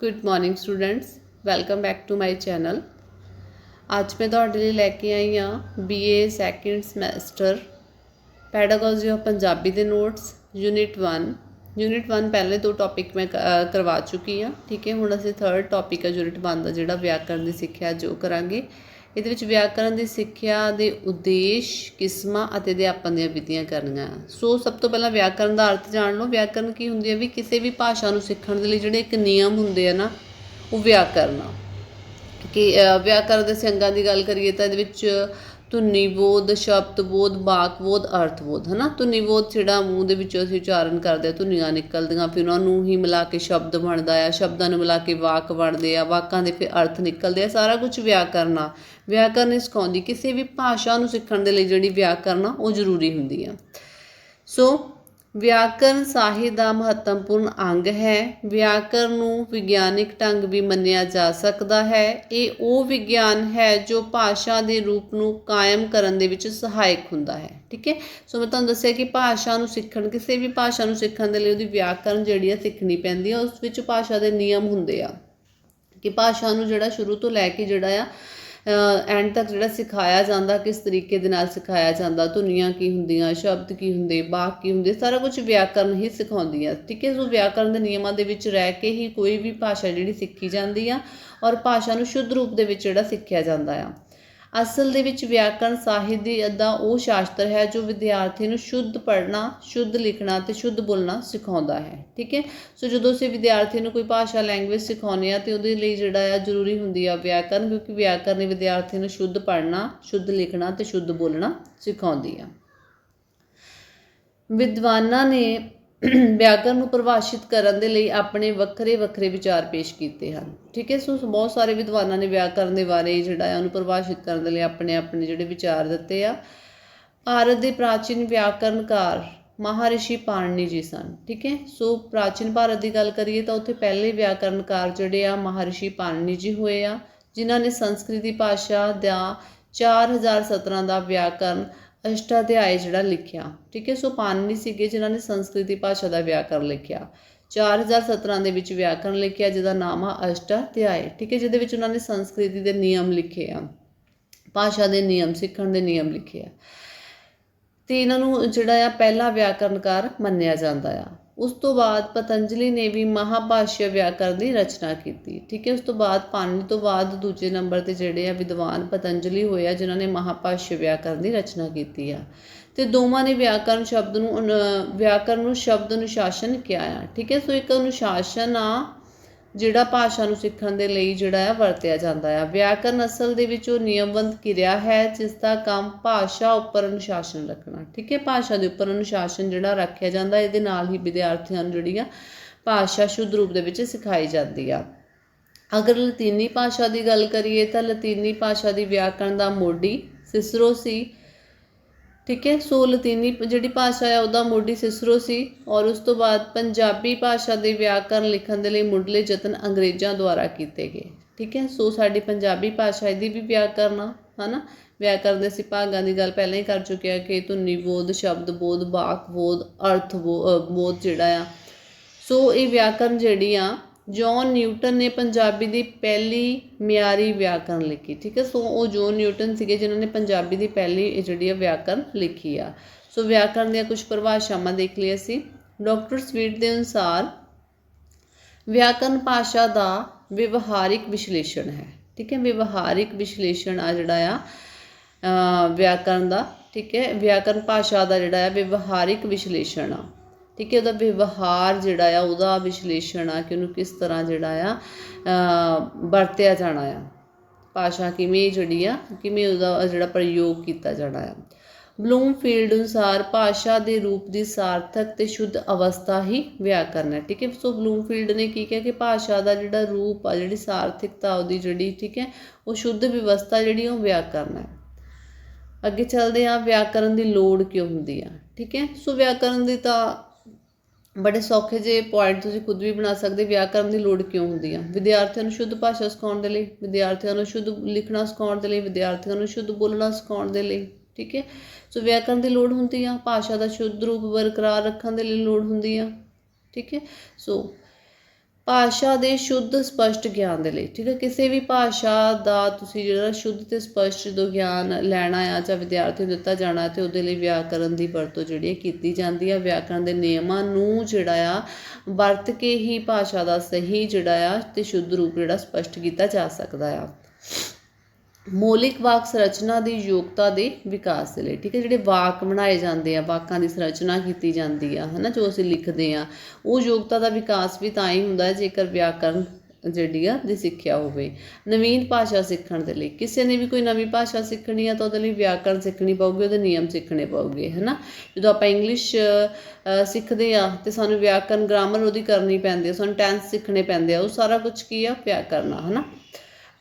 Good morning students welcome back to my channel ਅੱਜ ਮੈਂ ਤੁਹਾਡੇ ਲਈ ਲੈ ਕੇ ਆਈ ਹਾਂ BA second semester pedagogy of Punjabi ਦੇ ਨੋਟਸ ਯੂਨਿਟ 1 ਯੂਨਿਟ 1 ਪਹਿਲੇ ਦੋ ਟੌਪਿਕ ਮੈਂ ਕਰਵਾ ਚੁੱਕੀ ਹਾਂ, ਠੀਕ ਹੈ? ਹੁਣ ਅਸੀਂ ਥਰਡ ਟੌਪਿਕ ਆ ਯੂਨਿਟ 1 ਦਾ ਜਿਹੜਾ ਵਿਆਕਰਨ ਦੀ ਸਿੱਖਿਆ ਜੋ ਕਰਾਂਗੇ। ਇਹਦੇ ਵਿੱਚ ਵਿਆਕਰਨ ਦੀ ਸਿੱਖਿਆ ਦੇ ਉਦੇਸ਼, ਕਿਸਮਾਂ ਅਤੇ ਅਧਿਆਪਨ ਦੀਆਂ ਵਿਧੀਆਂ ਕਰਨੀਆਂ। ਸੋ ਸਭ ਤੋਂ ਪਹਿਲਾਂ ਵਿਆਕਰਨ ਦਾ ਅਰਥ ਜਾਣ ਲਓ। ਵਿਆਕਰਨ ਕੀ ਹੁੰਦੀ ਹੈ ਵੀ ਕਿਸੇ ਵੀ ਭਾਸ਼ਾ ਨੂੰ ਸਿੱਖਣ ਦੇ ਲਈ ਜਿਹੜੇ ਇੱਕ ਨਿਯਮ ਹੁੰਦੇ ਆ ਨਾ, ਉਹ ਵਿਆਕਰਨ ਆ। ਕਿ ਵਿਆਕਰਨ ਦੇ ਸੰਗਾਂ ਦੀ ਗੱਲ ਕਰੀਏ ਤਾਂ ਇਹਦੇ ਵਿੱਚ ਧੁਨੀ ਬੋਧ, ਸ਼ਬਦ ਬੋਧ ਵਾਕ ਬੋਧ, ਅਰਥ ਬੋਧ, ਹਨਾ? ਧੁਨੀ ਬੋਧ ਜਿਹੜਾ ਮੂੰਹ ਦੇ ਵਿੱਚੋਂ ਅਸੀਂ ਉਚਾਰਨ ਕਰਦੇ ਆ, ਧੁਨੀਆਂ ਨਿਕਲਦੀਆਂ, ਫਿਰ ਉਹਨਾਂ ਨੂੰ ਹੀ ਮਿਲਾ ਕੇ ਸ਼ਬਦ ਬਣਦਾ ਆ, ਸ਼ਬਦਾਂ ਨੂੰ ਮਿਲਾ ਕੇ ਵਾਕ ਬਣਦੇ ਆ, ਵਾਕਾਂ ਦੇ ਫਿਰ ਅਰਥ ਨਿਕਲਦੇ ਆ, ਸਾਰਾ ਕੁਝ ਵਿਆਕਰਨਾ ਵਿਆਕਰਨ ਹੀ ਸਿਖਾਉਂਦੀ ਕਿਸੇ ਵੀ ਭਾਸ਼ਾ ਨੂੰ ਸਿੱਖਣ ਦੇ ਲਈ ਜਿਹੜੀ ਵਿਆਕਰਨਾ ਉਹ ਜ਼ਰੂਰੀ ਹੁੰਦੀ ਆ। ਸੋ ਵਿਆਕਰਨ ਸਾਹਿਤ ਦਾ ਮਹੱਤਵਪੂਰਨ ਅੰਗ ਹੈ। ਵਿਆਕਰਨ ਨੂੰ ਵਿਗਿਆਨਿਕ ਢੰਗ ਵੀ ਮੰਨਿਆ ਜਾ ਸਕਦਾ ਹੈ। ਇਹ ਉਹ ਵਿਗਿਆਨ ਹੈ ਜੋ ਭਾਸ਼ਾ ਦੇ ਰੂਪ ਨੂੰ ਕਾਇਮ ਕਰਨ ਦੇ ਵਿੱਚ ਸਹਾਇਕ ਹੁੰਦਾ ਹੈ। ਠੀਕ ਹੈ? ਸੋ ਮੈਂ ਤੁਹਾਨੂੰ ਦੱਸਿਆ ਕਿ ਭਾਸ਼ਾ ਨੂੰ ਸਿੱਖਣ, ਕਿਸੇ ਵੀ ਭਾਸ਼ਾ ਨੂੰ ਸਿੱਖਣ ਦੇ ਲਈ ਉਹਦੀ ਵਿਆਕਰਨ ਜਿਹੜੀ ਆ ਸਿੱਖਣੀ ਪੈਂਦੀ ਆ, ਉਸ ਵਿੱਚ ਭਾਸ਼ਾ ਦੇ ਨਿਯਮ ਹੁੰਦੇ ਆ। ਕਿ ਭਾਸ਼ਾ ਨੂੰ ਜਿਹੜਾ ਸ਼ੁਰੂ ਤੋਂ ਲੈ ਕੇ ਜਿਹੜਾ ਆ ਐਂਡ ਤੱਕ ਜਿਹੜਾ ਸਿਖਾਇਆ ਜਾਂਦਾ, ਕਿਸ ਤਰੀਕੇ ਦੇ ਨਾਲ ਸਿਖਾਇਆ ਜਾਂਦਾ, ਧੁਨੀਆਂ ਕੀ ਹੁੰਦੀਆਂ, ਸ਼ਬਦ ਕੀ ਹੁੰਦੇ ਬਾਗ ਕੀ ਹੁੰਦੇ, ਸਾਰਾ ਕੁਝ ਵਿਆਕਰਨ ਹੀ ਸਿਖਾਉਂਦੀ ਆ। ਠੀਕ ਹੈ ਸੋ ਵਿਆਕਰਨ ਦੇ ਨਿਯਮਾਂ ਦੇ ਵਿੱਚ ਰਹਿ ਕੇ ਹੀ ਕੋਈ ਵੀ ਭਾਸ਼ਾ ਜਿਹੜੀ ਸਿੱਖੀ ਜਾਂਦੀ ਆ ਔਰ ਭਾਸ਼ਾ ਨੂੰ ਸ਼ੁੱਧ ਰੂਪ ਦੇ ਵਿੱਚ ਜਿਹੜਾ ਸਿੱਖਿਆ ਜਾਂਦਾ ਆ। ਅਸਲ ਦੇ ਵਿੱਚ ਵਿਆਕਰਨ ਸਾਹਿਤ ਦੀ ਅੱਦਾ ਉਹ ਸ਼ਾਸਤਰ ਹੈ ਜੋ ਵਿਦਿਆਰਥੀ ਨੂੰ ਸ਼ੁੱਧ ਪੜ੍ਹਨਾ, ਸ਼ੁੱਧ ਲਿਖਣਾ ਤੇ ਸ਼ੁੱਧ ਬੋਲਣਾ ਸਿਖਾਉਂਦਾ ਹੈ, ਠੀਕ ਹੈ? ਸੋ ਜਦੋਂ ਅਸੀਂ ਵਿਦਿਆਰਥੀ ਨੂੰ ਕੋਈ ਭਾਸ਼ਾ ਲੈਂਗੁਏਜ ਸਿਖਾਉਂਦੇ ਆ ਤੇ ਉਹਦੇ ਲਈ ਜਿਹੜਾ ਆ ਜ਼ਰੂਰੀ ਹੁੰਦੀ ਆ ਵਿਆਕਰਨ, ਕਿਉਂਕਿ ਵਿਆਕਰਨ ਹੀ ਵਿਦਿਆਰਥੀ ਨੂੰ ਸ਼ੁੱਧ ਪੜ੍ਹਨਾ, ਸ਼ੁੱਧ ਲਿਖਣਾ ਤੇ ਸ਼ੁੱਧ ਬੋਲਣਾ ਸਿਖਾਉਂਦੀ ਆ। ਵਿਦਵਾਨਾਂ ਨੇ ਵਿਆਕਰਨ ਨੂੰ ਪਰਿਭਾਸ਼ਿਤ ਕਰਨ ਦੇ ਲਈ ਆਪਣੇ ਵੱਖਰੇ ਵੱਖਰੇ ਵਿਚਾਰ ਪੇਸ਼ ਕੀਤੇ ਹਨ। ਠੀਕ ਹੈ, ਸੋ ਬਹੁਤ ਸਾਰੇ ਵਿਦਵਾਨਾਂ ਨੇ ਵਿਆਕਰਨ ਦੇ ਬਾਰੇ ਜਿਹੜਾ ਹੈ ਉਹਨੂੰ ਪਰਿਭਾਸ਼ਿਤ ਕਰਨ ਦੇ ਲਈ ਆਪਣੇ ਆਪਣੇ ਜਿਹੜੇ ਵਿਚਾਰ ਦਿੱਤੇ ਆ। ਭਾਰਤ ਦੇ ਪ੍ਰਾਚੀਨ ਵਿਆਕਰਨਕਾਰ ਮਹਾਰਿਸ਼ੀ ਪਾਣਨੀ ਜੀ ਸਨ। ਠੀਕ ਹੈ, ਸੋ ਪ੍ਰਾਚੀਨ ਭਾਰਤ ਦੀ ਗੱਲ ਕਰੀਏ ਤਾਂ ਉੱਥੇ ਪਹਿਲੇ ਵਿਆਕਰਨਕਾਰ ਜਿਹੜੇ ਆ ਮਹਾਰਿਸ਼ੀ ਪਾਣਨੀ ਜੀ ਹੋਏ ਆ, ਜਿਨ੍ਹਾਂ ਨੇ ਸੰਸਕ੍ਰਿਤੀ ਭਾਸ਼ਾ ਦਾ 4017 ਦਾ ਵਿਆਕਰਨ ਅਸ਼ਟਾਧਿਆਇ ਜਿਹੜਾ ਲਿਖਿਆ, ਠੀਕ ਹੈ? ਸੋ ਪਾਣਨੀ ਸੀਗੇ ਜਿਨ੍ਹਾਂ ਨੇ ਸੰਸਕ੍ਰਿਤੀ ਭਾਸ਼ਾ ਦਾ ਵਿਆਕਰਨ ਲਿਖਿਆ। 4017 ਦੇ ਵਿੱਚ ਵਿਆਕਰਨ ਲਿਖਿਆ, ਜਿਹਦਾ ਨਾਮ ਆ ਅਸ਼ਟਾਧਿਆਇ, ਠੀਕ ਹੈ? ਜਿਹਦੇ ਵਿੱਚ ਉਹਨਾਂ ਨੇ ਸੰਸਕ੍ਰਿਤੀ ਦੇ ਨਿਯਮ ਲਿਖੇ ਆ, ਭਾਸ਼ਾ ਦੇ ਨਿਯਮ, ਸਿੱਖਣ ਦੇ ਨਿਯਮ ਲਿਖੇ ਆ। ਤੇ ਇਹਨਾਂ ਨੂੰ ਜਿਹੜਾ ਆ ਪਹਿਲਾ ਵਿਆਕਰਨਕਾਰ ਮੰਨਿਆ ਜਾਂਦਾ ਆ। ਉਸ ਤੋਂ ਬਾਅਦ ਪਤੰਜਲੀ ਨੇ ਵੀ ਮਹਾਭਾਸ਼ਯ ਵਿਆਕਰਨ ਦੀ ਰਚਨਾ ਕੀਤੀ। ਠੀਕ ਹੈ, ਉਸ ਤੋਂ ਬਾਅਦ ਪਾਣਿਨੀ ਤੋਂ ਬਾਅਦ ਦੂਜੇ ਨੰਬਰ ਤੇ ਜਿਹੜੇ ਆ ਵਿਦਵਾਨ ਪਤੰਜਲੀ ਹੋਏ ਆ, ਜਿਨ੍ਹਾਂ ਨੇ ਮਹਾਭਾਸ਼ਯ ਵਿਆਕਰਨ ਦੀ ਰਚਨਾ ਕੀਤੀ ਆ। ਤੇ ਦੋਵਾਂ ਨੇ ਵਿਆਕਰਨ ਸ਼ਬਦ ਨੂੰ ਅਨੁ- ਵਿਆਕਰਨ ਨੂੰ ਸ਼ਬਦ ਅਨੁਸ਼ਾਸਨ ਕਿਹਾ ਆ। ਠੀਕ ਹੈ, ਸੋ ਇੱਕ ਅਨੁਸ਼ਾਸਨ ਆ ਜਿਹੜਾ ਭਾਸ਼ਾ ਨੂੰ ਸਿੱਖਣ ਦੇ ਲਈ ਜਿਹੜਾ ਆ ਵਰਤਿਆ ਜਾਂਦਾ ਆ ਵਿਆਕਰਨ ਅਸਲ ਦੇ ਵਿੱਚ ਉਹ ਨਿਯਮਬੰਧ ਕਿਰਿਆ ਹੈ, ਜਿਸ ਦਾ ਕੰਮ ਭਾਸ਼ਾ ਉੱਪਰ ਅਨੁਸ਼ਾਸਨ ਰੱਖਣਾ। ਠੀਕ ਹੈ, ਭਾਸ਼ਾ ਦੇ ਉੱਪਰ ਅਨੁਸ਼ਾਸਨ ਜਿਹੜਾ ਰੱਖਿਆ ਜਾਂਦਾ, ਇਹਦੇ ਨਾਲ ਹੀ ਵਿਦਿਆਰਥੀਆਂ ਨੂੰ ਜਿਹੜੀ ਆ ਭਾਸ਼ਾ ਸ਼ੁੱਧ ਰੂਪ ਦੇ ਵਿੱਚ ਸਿਖਾਈ ਜਾਂਦੀ ਆ। ਅਗਰ ਲਤੀਨੀ ਭਾਸ਼ਾ ਦੀ ਗੱਲ ਕਰੀਏ ਤਾਂ ਲਤੀਨੀ ਭਾਸ਼ਾ ਦੀ ਵਿਆਕਰਨ ਦਾ ਮੋਢੀ ਸਿਸਰੋ ਸੀ ਠੀਕ ਹੈ ਸੋ ਲਤੀਨੀ ਜਿਹੜੀ ਭਾਸ਼ਾ ਹੈ ਉਹਦਾ ਮੋਢੀ ਸਿਸਰੋ ਸੀ ਔਰ ਉਸ ਤੋਂ ਬਾਅਦ ਪੰਜਾਬੀ ਭਾਸ਼ਾ ਦੇ ਵਿਆਕਰਨ ਲਿਖਣ ਦੇ ਲਈ ਮੁੱਢਲੇ ਯਤਨ ਅੰਗਰੇਜ਼ਾਂ ਦੁਆਰਾ ਕੀਤੇ ਗਏ। ਠੀਕ ਹੈ, ਸੋ ਸਾਡੀ ਪੰਜਾਬੀ ਭਾਸ਼ਾ ਇਹਦੀ ਵੀ ਵਿਆਕਰਨ ਆ, ਹਨਾ? ਵਿਆਕਰਨ ਦੇ ਅਸੀਂ ਭਾਗਾਂ ਦੀ ਗੱਲ ਪਹਿਲਾਂ ਹੀ ਕਰ ਚੁੱਕੇ ਆ ਕਿ ਧੁਨੀ ਬੋਧ, ਸ਼ਬਦ ਬੋਧ, ਵਾਕ ਬੋਧ, ਅਰਥ ਬੋ- ਬੋਧ ਜਿਹੜਾ ਆ। ਸੋ ਇਹ ਵਿਆਕਰਨ ਜਿਹੜੀ ਆ ਜੌਨ ਨਿਊਟਨ ਨੇ ਪੰਜਾਬੀ ਦੀ ਪਹਿਲੀ ਮਿਆਰੀ ਵਿਆਕਰਨ ਲਿਖੀ, ਠੀਕ ਹੈ? ਸੋ ਉਹ ਜੌਨ ਨਿਊਟਨ ਸੀਗੇ ਜਿਨ੍ਹਾਂ ਨੇ ਪੰਜਾਬੀ ਦੀ ਪਹਿਲੀ ਜਿਹੜੀ ਆ ਵਿਆਕਰਨ ਲਿਖੀ ਆ। ਸੋ ਵਿਆਕਰਨ ਦੀਆਂ ਕੁਝ ਪਰਿਭਾਸ਼ਾਵਾਂ ਦੇਖ ਲਈ ਅਸੀਂ। ਡਾਕਟਰ ਸਵੀਟ ਦੇ ਅਨੁਸਾਰ ਵਿਆਕਰਨ ਭਾਸ਼ਾ ਦਾ ਵਿਵਹਾਰਿਕ ਵਿਸ਼ਲੇਸ਼ਣ ਹੈ, ਠੀਕ ਹੈ? ਵਿਵਹਾਰਿਕ ਵਿਸ਼ਲੇਸ਼ਣ ਆ ਜਿਹੜਾ ਆ ਵਿਆਕਰਨ ਦਾ, ਠੀਕ ਹੈ? ਵਿਆਕਰਨ ਭਾਸ਼ਾ ਦਾ ਜਿਹੜਾ ਆ ਵਿਵਹਾਰਿਕ ਵਿਸ਼ਲੇਸ਼ਣ ਆ। ਠੀਕ ਹੈ, ਉਹਦਾ ਵਿਵਹਾਰ ਜਿਹੜਾ ਆ, ਉਹਦਾ ਵਿਸ਼ਲੇਸ਼ਣ ਆ ਕਿ ਉਹਨੂੰ ਕਿਸ ਤਰ੍ਹਾਂ ਜਿਹੜਾ ਆ ਵਰਤਿਆ ਜਾਣਾ ਆ। ਭਾਸ਼ਾ ਕਿਵੇਂ ਜਿਹੜੀ ਆ, ਕਿਵੇਂ ਉਹਦਾ ਜਿਹੜਾ ਪ੍ਰਯੋਗ ਕੀਤਾ ਜਾਣਾ ਆ। ਬਲੂਮਫੀਲਡ ਅਨੁਸਾਰ ਭਾਸ਼ਾ ਦੇ ਰੂਪ ਦੀ ਸਾਰਥਕ ਤੇ ਸ਼ੁੱਧ ਅਵਸਥਾ ਹੀ ਵਿਆਕਰਨ ਹੈ ਠੀਕ ਹੈ। ਸੋ ਬਲੂਮਫੀਲਡ ਨੇ ਕੀ ਕਿਹਾ ਕਿ ਭਾਸ਼ਾ ਦਾ ਜਿਹੜਾ ਰੂਪ ਆ, ਜਿਹੜੀ ਸਾਰਥਿਕਤਾ ਉਹਦੀ ਜਿਹੜੀ, ਠੀਕ ਹੈ, ਉਹ ਸ਼ੁੱਧ ਵਿਵਸਥਾ ਜਿਹੜੀ ਉਹ ਵਿਆਕਰਨ ਹੈ। ਅੱਗੇ ਚੱਲਦੇ ਆ ਵਿਆਕਰਨ ਦੀ ਲੋੜ ਕਿਉਂ ਹੁੰਦੀ ਆ, ਠੀਕ ਹੈ। ਸੋ ਵਿਆਕਰਨ ਦੀ ਤਾਂ ਬੜੇ ਸੌਖੇ ਜਿਹੇ ਪੁਆਇੰਟ ਤੁਸੀਂ ਖੁਦ ਵੀ ਬਣਾ ਸਕਦੇ, ਵਿਆਕਰਨ ਦੀ ਲੋੜ ਕਿਉਂ ਹੁੰਦੀ ਆ? ਵਿਦਿਆਰਥੀਆਂ ਨੂੰ ਸ਼ੁੱਧ ਭਾਸ਼ਾ ਸਿਖਾਉਣ ਦੇ ਲਈ, ਵਿਦਿਆਰਥੀਆਂ ਨੂੰ ਸ਼ੁੱਧ ਲਿਖਣਾ ਸਿਖਾਉਣ ਦੇ ਲਈ, ਵਿਦਿਆਰਥੀਆਂ ਨੂੰ ਸ਼ੁੱਧ ਬੋਲਣਾ ਸਿਖਾਉਣ ਦੇ ਲਈ, ਠੀਕ ਹੈ? ਸੋ ਵਿਆਕਰਨ ਦੀ ਲੋੜ ਹੁੰਦੀ ਆ, ਭਾਸ਼ਾ ਦਾ ਸ਼ੁੱਧ ਰੂਪ ਬਰਕਰਾਰ ਰੱਖਣ ਦੇ ਲਈ ਲੋੜ ਹੁੰਦੀ ਆ, ਠੀਕ ਹੈ? ਸੋ ਭਾਸ਼ਾ ਦੇ ਸ਼ੁੱਧ ਸਪਸ਼ਟ ਗਿਆਨ ਦੇ ਲਈ, ਠੀਕ ਹੈ? ਕਿਸੇ ਵੀ ਭਾਸ਼ਾ ਦਾ ਤੁਸੀਂ ਜਿਹੜਾ ਸ਼ੁੱਧ ਤੇ ਸਪਸ਼ਟ ਜਦੋਂ ਗਿਆਨ ਲੈਣਾ ਆ ਜਾਂ ਵਿਦਿਆਰਥੀ ਨੂੰ ਦਿੱਤਾ ਜਾਣਾ ਤੇ ਉਹਦੇ ਲਈ ਵਿਆਕਰਨ ਦੀ ਵਰਤੋਂ ਜਿਹੜੀ ਹੈ ਕੀਤੀ ਜਾਂਦੀ ਆ। ਵਿਆਕਰਨ ਦੇ ਨਿਯਮਾਂ ਨੂੰ ਜਿਹੜਾ ਆ, ਵਰਤ ਕੇ ਹੀ ਭਾਸ਼ਾ ਦਾ ਸਹੀ ਜਿਹੜਾ ਆ ਤੇ ਸ਼ੁੱਧ ਰੂਪ ਜਿਹੜਾ ਸਪਸ਼ਟ ਕੀਤਾ ਜਾ ਸਕਦਾ ਆ। ਮੌਲਿਕ ਵਾਕ ਸੰਰਚਨਾ ਦੀ ਯੋਗਤਾ ਦੇ ਵਿਕਾਸ ਦੇ ਲਈ, ਠੀਕ ਹੈ, ਜਿਹੜੇ ਵਾਕ ਬਣਾਏ ਜਾਂਦੇ ਆ, ਵਾਕਾਂ ਦੀ ਸੰਰਚਨਾ ਕੀਤੀ ਜਾਂਦੀ ਆ, ਹਨਾ, ਜੋ ਅਸੀਂ ਲਿਖਦੇ ਆ, ਉਹ ਯੋਗਤਾ ਦਾ ਵਿਕਾਸ ਵੀ ਤਾਂ ਹੀ ਹੁੰਦਾ ਜੇਕਰ ਵਿਆਕਰਨ ਜਿਹੜੀ ਆ, ਦੀ ਸਿੱਖਿਆ ਹੋਵੇ। ਨਵੀਨ ਭਾਸ਼ਾ ਸਿੱਖਣ ਦੇ ਲਈ, ਕਿਸੇ ਨੇ ਵੀ ਕੋਈ ਨਵੀਂ ਭਾਸ਼ਾ ਸਿੱਖਣੀ ਆ, ਤਾਂ ਉਹਦੇ ਲਈ ਵਿਆਕਰਨ ਸਿੱਖਣੀ ਪਊਗੀ, ਉਹਦੇ ਨਿਯਮ ਸਿੱਖਣੇ ਪਊਗੇ, ਹਨਾ। ਜਦੋਂ ਆਪਾਂ ਇੰਗਲਿਸ਼ ਸਿੱਖਦੇ ਆ, ਤੇ ਸਾਨੂੰ ਵਿਆਕਰਨ, ਗ੍ਰਾਮਰ ਉਹਦੀ ਕਰਨੀ ਪੈਂਦੀ ਆ, ਸਾਨੂੰ ਟੈਂਸ ਸਿੱਖਣੇ ਪੈਂਦੇ ਆ, ਉਹ ਸਾਰਾ ਕੁਝ ਕੀ ਆ, ਵਿਆਕਰਨ ਆ, ਹਨਾ।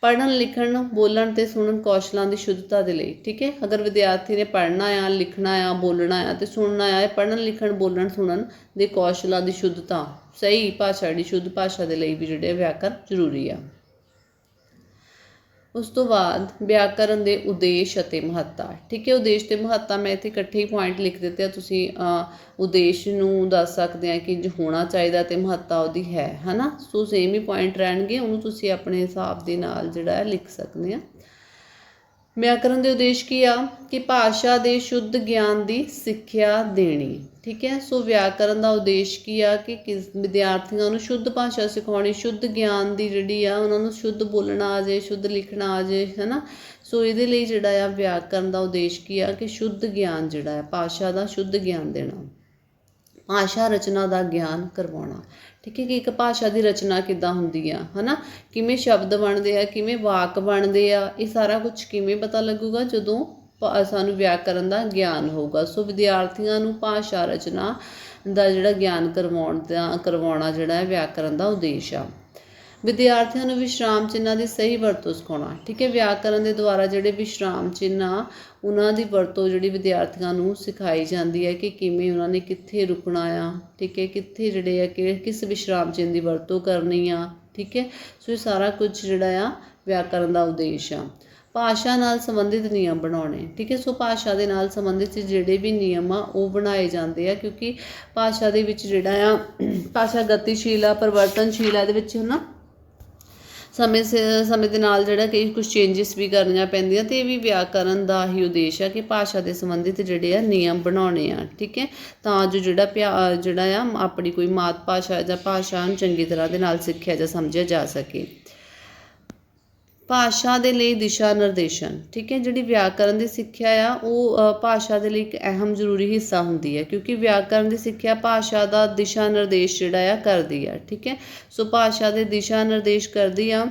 ਪੜ੍ਹਨ, ਲਿਖਣ, ਬੋਲਣ ਤੇ ਸੁਣਨ ਕੌਸ਼ਲਾਂ ਦੀ ਸ਼ੁੱਧਤਾ ਦੇ ਲਈ, ਠੀਕ ਹੈ? ਅਗਰ ਵਿਦਿਆਰਥੀ ਨੇ ਪੜ੍ਹਨਾ ਆ, ਲਿਖਣਾ ਆ, ਬੋਲਣਾ ਆ ਤੇ ਸੁਣਨਾ ਆ, ਇਹ ਪੜ੍ਹਨ, ਲਿਖਣ, ਬੋਲਣ, ਸੁਣਨ ਦੇ ਕੌਸ਼ਲਾਂ ਦੀ ਸ਼ੁੱਧਤਾ, ਸਹੀ ਭਾਸ਼ਾ ਦੀ ਸ਼ੁੱਧ ਭਾਸ਼ਾ ਦੇ ਲਈ ਵੀ ਜਿਹੜੇ ਵਿਆਕਰਨ ਜ਼ਰੂਰੀ ਆ। ਉਸ ਤੋਂ ਬਾਅਦ ਵਿਆਕਰਨ ਦੇ ਉਦੇਸ਼ ਅਤੇ ਮਹੱਤਤਾ। ਠੀਕ ਹੈ, ਉਦੇਸ਼ ਤੇ ਮਹੱਤਤਾ ਮੈਂ ਇੱਥੇ ਇਕੱਠੇ ਹੀ ਪੁਆਇੰਟ ਲਿਖ ਦਿੱਤੇ ਆ। ਤੁਸੀਂ ਉਦੇਸ਼ ਨੂੰ ਦੱਸ ਸਕਦੇ ਆ ਕਿ ਜੋ, ਹੋਣਾ ਚਾਹੀਦਾ ਤੇ ਮਹੱਤਤਾ ਉਹਦੀ ਹੈ, ਹਨਾ? ਸੋ ਸੇਮ ਹੀ ਪੁਆਇੰਟ ਰਹਿਣਗੇ, ਉਹਨੂੰ ਤੁਸੀਂ ਆਪਣੇ ਹਿਸਾਬ ਦੇ ਨਾਲ ਜਿਹੜਾ ਲਿਖ ਸਕਦੇ ਆ। ਵਿਆਕਰਨ ਦੇ ਉਦੇਸ਼ ਕੀ ਆ? ਕਿ ਭਾਸ਼ਾ ਦੇ ਸ਼ੁੱਧ ਗਿਆਨ ਦੀ ਸਿੱਖਿਆ ਦੇਣੀ। ਠੀਕ ਹੈ? ਸੋ ਵਿਆਕਰਨ ਦਾ ਉਦੇਸ਼ ਕੀ ਆ? ਕਿ ਕਿਸ ਵਿਦਿਆਰਥੀਆਂ ਨੂੰ ਸ਼ੁੱਧ ਭਾਸ਼ਾ ਸਿਖਾਉਣੀ, ਸ਼ੁੱਧ ਗਿਆਨ ਦੀ ਜਿਹੜੀ ਆ, ਉਹਨਾਂ ਨੂੰ ਸ਼ੁੱਧ ਬੋਲਣਾ ਆ ਜੇ ਸ਼ੁੱਧ ਲਿਖਣਾ ਆ ਜੇ ਹੈਨਾ? ਸੋ ਇਹਦੇ ਲਈ ਜਿਹੜਾ ਆ ਵਿਆਕਰਨ ਦਾ ਉਦੇਸ਼ ਕੀ ਆ? ਕਿ ਸ਼ੁੱਧ ਗਿਆਨ ਜਿਹੜਾ ਆ, ਭਾਸ਼ਾ ਦਾ ਸ਼ੁੱਧ ਗਿਆਨ ਦੇਣਾ। ਭਾਸ਼ਾ ਰਚਨਾ ਦਾ ਗਿਆਨ ਕਰਵਾਉਣਾ। ਠੀਕ ਹੈ ਕਿ ਇੱਕ ਭਾਸ਼ਾ ਦੀ ਰਚਨਾ ਕਿੱਦਾਂ ਹੁੰਦੀ ਆ, ਹਨਾ? ਕਿਵੇਂ ਸ਼ਬਦ ਬਣਦੇ ਆ, ਕਿਵੇਂ ਵਾਕ ਬਣਦੇ ਆ, ਇਹ ਸਾਰਾ ਕੁਝ ਕਿਵੇਂ ਪਤਾ ਲੱਗੂਗਾ ਜਦੋਂ ਪ- ਸਾਨੂੰ ਵਿਆਕਰਨ ਦਾ ਗਿਆਨ ਹੋਊਗਾ। ਸੋ ਵਿਦਿਆਰਥੀਆਂ ਨੂੰ ਭਾਸ਼ਾ ਰਚਨਾ ਦਾ ਜਿਹੜਾ ਗਿਆਨ ਕਰਵਾਉਣ ਦਾ, ਕਰਵਾਉਣਾ ਜਿਹੜਾ ਹੈ ਵਿਆਕਰਨ ਦਾ ਉਦੇਸ਼ ਆ। ਵਿਦਿਆਰਥੀਆਂ ਨੂੰ ਵਿਸ਼ਰਾਮ ਚਿੰਨ੍ਹਾਂ ਦੀ ਸਹੀ ਵਰਤੋਂ ਸਿਖਾਉਣਾ। ਠੀਕ ਹੈ, ਵਿਆਕਰਨ ਦੇ ਦੁਆਰਾ ਜਿਹੜੇ ਵਿਸ਼ਰਾਮ ਚਿੰਨ੍ਹ ਆ ਉਹਨਾਂ ਦੀ ਵਰਤੋਂ ਜਿਹੜੀ ਵਿਦਿਆਰਥੀਆਂ ਨੂੰ ਸਿਖਾਈ ਜਾਂਦੀ ਹੈ ਕਿ ਕਿਵੇਂ ਉਹਨਾਂ ਨੇ ਕਿੱਥੇ ਰੁਕਣਾ ਆ, ਠੀਕ ਹੈ, ਕਿੱਥੇ ਜਿਹੜੇ ਆ, ਕਿ ਕਿਸ ਵਿਸ਼ਰਾਮ ਚਿੰਨ੍ਹ ਦੀ ਵਰਤੋਂ ਕਰਨੀ ਆ, ਠੀਕ ਹੈ। ਸੋ ਇਹ ਸਾਰਾ ਕੁਝ ਜਿਹੜਾ ਆ, ਵਿਆਕਰਨ ਦਾ ਉਦੇਸ਼ ਆ। ਭਾਸ਼ਾ ਨਾਲ ਸੰਬੰਧਿਤ ਨਿਯਮ ਬਣਾਉਣੇ। ਠੀਕ ਹੈ, ਸੋ ਭਾਸ਼ਾ ਦੇ ਨਾਲ ਸੰਬੰਧਿਤ ਜਿਹੜੇ ਵੀ ਨਿਯਮ ਆ, ਉਹ ਬਣਾਏ ਜਾਂਦੇ ਆ, ਕਿਉਂਕਿ ਭਾਸ਼ਾ ਦੇ ਵਿੱਚ ਜਿਹੜਾ ਆ, ਭਾਸ਼ਾ ਗਤੀਸ਼ੀਲ ਆ, ਪਰਿਵਰਤਨਸ਼ੀਲ ਆ, ਇਹਦੇ ਵਿੱਚ ਨਾ ਸਮੇਂ ਸ- ਸਮੇਂ ਦੇ ਨਾਲ ਜਿਹੜਾ ਕਈ ਕੁਝ ਚੇਂਜਸ ਵੀ ਕਰਨੀਆਂ ਪੈਂਦੀਆਂ ਤੇ ਇਹ ਵੀ ਵਿਆਕਰਨ ਦਾ ਹੀ ਉਦੇਸ਼ ਹੈ ਕਿ ਭਾਸ਼ਾ ਦੇ ਸੰਬੰਧਿਤ ਜਿਹੜੇ ਆ ਨਿਯਮ ਬਣਾਉਣੇ ਆ, ਠੀਕ ਹੈ? ਤਾਂ ਜੋ ਜਿਹੜਾ ਪਿਆ, ਜਿਹੜਾ ਆ, ਆਪਣੀ ਕੋਈ ਮਾਤ ਭਾਸ਼ਾ ਜਾਂ ਭਾਸ਼ਾ ਨੂੰ ਚੰਗੀ ਤਰ੍ਹਾਂ ਦੇ ਨਾਲ ਸਿੱਖਿਆ ਜਾਂ ਸਮਝਿਆ ਜਾ ਸਕੇ। ਭਾਸ਼ਾ ਦੇ ਲਈ ਦਿਸ਼ਾ ਨਿਰਦੇਸ਼ਨ, ਠੀਕ ਹੈ? ਜਿਹੜੀ ਵਿਆਕਰਨ ਦੀ ਸਿੱਖਿਆ ਆ, ਉਹ ਭਾਸ਼ਾ ਦੇ ਲਈ ਇੱਕ ਅਹਿਮ ਜ਼ਰੂਰੀ ਹਿੱਸਾ ਹੁੰਦੀ ਹੈ, ਕਿਉਂਕਿ ਵਿਆਕਰਨ ਦੀ ਸਿੱਖਿਆ ਭਾਸ਼ਾ ਦਾ ਦਿਸ਼ਾ ਨਿਰਦੇਸ਼ ਜਿਹੜਾ ਆ, ਕਰਦੀ ਆ, ਠੀਕ ਹੈ? ਸੋ ਭਾਸ਼ਾ ਦੇ ਦਿਸ਼ਾ ਨਿਰਦੇਸ਼ ਕਰਦੀ ਆ।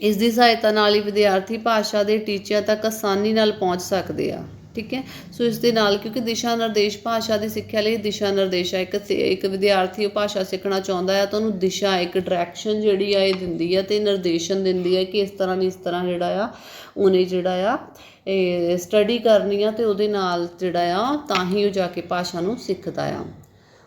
ਇਸ ਦੀ ਸਹਾਇਤਾ ਨਾਲ ਹੀ ਵਿਦਿਆਰਥੀ ਭਾਸ਼ਾ ਦੇ ਟੀਚਿਆਂ ਤੱਕ ਆਸਾਨੀ ਨਾਲ ਪਹੁੰਚ ਸਕਦੇ ਆ। ਠੀਕ ਹੈ? ਸੋ ਇਸ ਦੇ ਨਾਲ ਕਿਉਂਕਿ ਦਿਸ਼ਾ ਨਿਰਦੇਸ਼ ਭਾਸ਼ਾ ਦੀ ਸਿੱਖਿਆ ਲਈ ਦਿਸ਼ਾ ਨਿਰਦੇਸ਼ ਹੈ। ਇੱਕ ਸੇ- ਇੱਕ ਵਿਦਿਆਰਥੀ ਉਹ ਭਾਸ਼ਾ ਸਿੱਖਣਾ ਚਾਹੁੰਦਾ ਹੈ ਤਾਂ ਉਹਨੂੰ ਦਿਸ਼ਾ, ਇੱਕ ਡਾਇਰੈਕਸ਼ਨ ਜਿਹੜੀ ਆ ਇਹ ਦਿੰਦੀ ਹੈ ਤੇ ਨਿਰਦੇਸ਼ਨ ਦਿੰਦੀ ਹੈ ਕਿ ਇਸ ਤਰ੍ਹਾਂ ਨਹੀਂ ਇਸ ਤਰ੍ਹਾਂ ਜਿਹੜਾ ਆ, ਉਹਨੇ ਜਿਹੜਾ ਆ, ਇਹ ਸਟੱਡੀ ਕਰਨੀ ਆ ਤੇ ਉਹਦੇ ਨਾਲ ਜਿਹੜਾ ਆ, ਤਾਂ ਹੀ ਉਹ ਜਾ ਕੇ ਭਾਸ਼ਾ ਨੂੰ ਸਿੱਖਦਾ ਆ।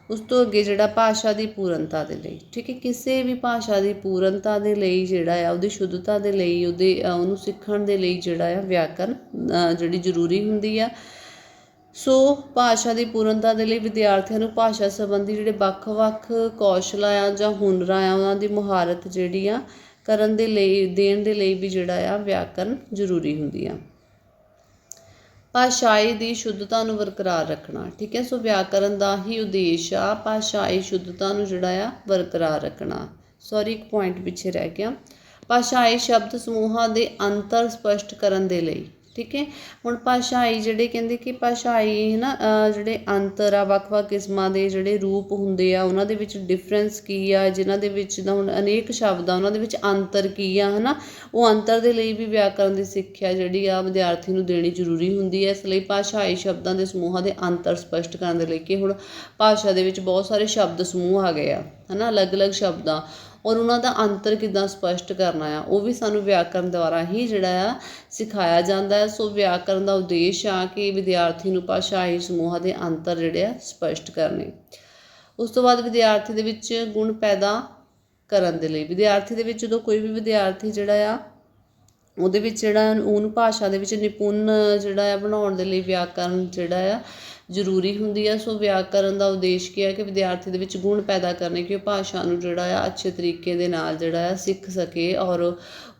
ਉਸ ਤੋਂ ਅੱਗੇ ਜਿਹੜਾ ਭਾਸ਼ਾ ਦੀ ਪੂਰਨਤਾ ਦੇ ਲਈ, ਠੀਕ ਹੈ, ਕਿਸੇ ਵੀ ਭਾਸ਼ਾ ਦੀ ਪੂਰਨਤਾ ਦੇ ਲਈ ਜਿਹੜਾ ਆ, ਉਹਦੀ ਸ਼ੁੱਧਤਾ ਦੇ ਲਈ, ਉਹਦੇ ਉਹਨੂੰ ਸਿੱਖਣ ਦੇ ਲਈ ਜਿਹੜਾ ਆ ਵਿਆਕਰਨ ਜਿਹੜੀ ਜ਼ਰੂਰੀ ਹੁੰਦੀ ਆ। ਸੋ ਭਾਸ਼ਾ ਦੀ ਪੂਰਨਤਾ ਦੇ ਲਈ ਵਿਦਿਆਰਥੀਆਂ ਨੂੰ ਭਾਸ਼ਾ ਸੰਬੰਧੀ ਜਿਹੜੇ ਵੱਖ-ਵੱਖ ਕੌਸ਼ਲਾਂ ਆ ਜਾਂ ਹੁਨਰਾਂ ਆ, ਉਹਨਾਂ ਦੀ ਮੁਹਾਰਤ ਜਿਹੜੀ ਆ ਕਰਨ ਦੇ ਲਈ, ਦੇਣ ਦੇ ਲਈ ਵੀ ਜਿਹੜਾ ਆ ਵਿਆਕਰਨ ਜ਼ਰੂਰੀ ਹੁੰਦੀ ਆ। ਭਾਸ਼ਾਈ ਦੀ ਸ਼ੁੱਧਤਾ ਨੂੰ ਬਰਕਰਾਰ ਰੱਖਣਾ, ਠੀਕ ਹੈ? ਸੋ ਵਿਆਕਰਨ ਦਾ ਹੀ ਉਦੇਸ਼ ਆ, ਭਾਸ਼ਾਈ ਸ਼ੁੱਧਤਾ ਨੂੰ ਜਿਹੜਾ ਆ ਬਰਕਰਾਰ ਰੱਖਣਾ। ਸੌਰੀ ਇੱਕ ਪੁਆਇੰਟ ਪਿੱਛੇ ਰਹਿ ਗਿਆ। ਭਾਸ਼ਾਈ ਸ਼ਬਦ ਸਮੂਹਾਂ ਦੇ ਅੰਤਰ ਸਪਸ਼ਟ ਕਰਨ ਦੇ ਲਈ ਠੀਕ ਹੈ? ਹੁਣ ਭਾਸ਼ਾਈ ਜਿਹੜੇ ਕਹਿੰਦੇ ਕਿ ਭਾਸ਼ਾਈ ਹੈ ਨਾ ਜਿਹੜੇ ਅੰਤਰ ਆ, ਵੱਖ-ਵੱਖ ਕਿਸਮਾਂ ਦੇ ਜਿਹੜੇ ਰੂਪ ਹੁੰਦੇ ਆ, ਉਹਨਾਂ ਦੇ ਵਿੱਚ ਡਿਫਰੈਂਸ ਕੀ ਆ, ਜਿਨ੍ਹਾਂ ਦੇ ਵਿੱਚ ਜਿੱਦਾਂ ਹੁਣ ਅਨੇਕ ਸ਼ਬਦ ਆ, ਉਹਨਾਂ ਦੇ ਵਿੱਚ ਅੰਤਰ ਕੀ ਆ, ਹਨਾ? ਉਹ ਅੰਤਰ ਦੇ ਲਈ ਵੀ ਵਿਆਕਰਨ ਦੀ ਸਿੱਖਿਆ ਜਿਹੜੀ ਆ ਵਿਦਿਆਰਥੀ ਨੂੰ ਦੇਣੀ ਜ਼ਰੂਰੀ ਹੁੰਦੀ ਹੈ। ਇਸ ਲਈ ਭਾਸ਼ਾਈ ਸ਼ਬਦਾਂ ਦੇ ਸਮੂਹਾਂ ਦੇ ਅੰਤਰ ਸਪਸ਼ਟ ਕਰਨ ਦੇ ਲਈ ਕਿ ਹੁਣ ਭਾਸ਼ਾ ਦੇ ਵਿੱਚ ਬਹੁਤ ਸਾਰੇ ਸ਼ਬਦ ਸਮੂਹ ਆ ਗਏ ਆ, ਹਨਾ? ਅਲੱਗ-ਅਲੱਗ ਸ਼ਬਦਾਂ। ਔਰ ਉਹਨਾਂ ਦਾ ਅੰਤਰ ਕਿੱਦਾਂ ਸਪਸ਼ਟ ਕਰਨਾ ਆ, ਉਹ ਵੀ ਸਾਨੂੰ ਵਿਆਕਰਨ ਦੁਆਰਾ ਹੀ ਜਿਹੜਾ ਆ ਸਿਖਾਇਆ ਜਾਂਦਾ ਹੈ। ਸੋ ਵਿਆਕਰਨ ਦਾ ਉਦੇਸ਼ ਆ ਕਿ ਵਿਦਿਆਰਥੀ ਨੂੰ ਭਾਸ਼ਾਈ ਸਮੂਹਾਂ ਦੇ ਅੰਤਰ ਜਿਹੜੇ ਆ ਸਪਸ਼ਟ ਕਰਨੇ। ਉਸ ਤੋਂ ਬਾਅਦ ਵਿਦਿਆਰਥੀ ਦੇ ਵਿੱਚ ਗੁਣ ਪੈਦਾ ਕਰਨ ਦੇ ਲਈ, ਵਿਦਿਆਰਥੀ ਦੇ ਵਿੱਚ ਜਦੋਂ ਕੋਈ ਵੀ ਵਿਦਿਆਰਥੀ ਜਿਹੜਾ ਆ, ਉਹਦੇ ਵਿੱਚ ਜਿਹੜਾ ਉਹਨੂੰ ਭਾਸ਼ਾ ਦੇ ਵਿੱਚ ਨਿਪੁੰਨ ਜਿਹੜਾ ਆ ਬਣਾਉਣ ਦੇ ਲਈ ਵਿਆਕਰਨ ਜਿਹੜਾ ਆ ਜ਼ਰੂਰੀ ਹੁੰਦੀ ਹੈ ਸੋ ਵਿਆਕਰਨ ਦਾ ਉਦੇਸ਼ ਕੀ ਹੈ ਕਿ ਵਿਦਿਆਰਥੀ ਦੇ ਵਿੱਚ ਗੁਣ ਪੈਦਾ ਕਰਨੇ, ਕਿ ਉਹ ਭਾਸ਼ਾ ਨੂੰ ਜਿਹੜਾ ਆ ਅੱਛੇ ਤਰੀਕੇ ਦੇ ਨਾਲ ਜਿਹੜਾ ਆ ਸਿੱਖ ਸਕੇ ਔਰ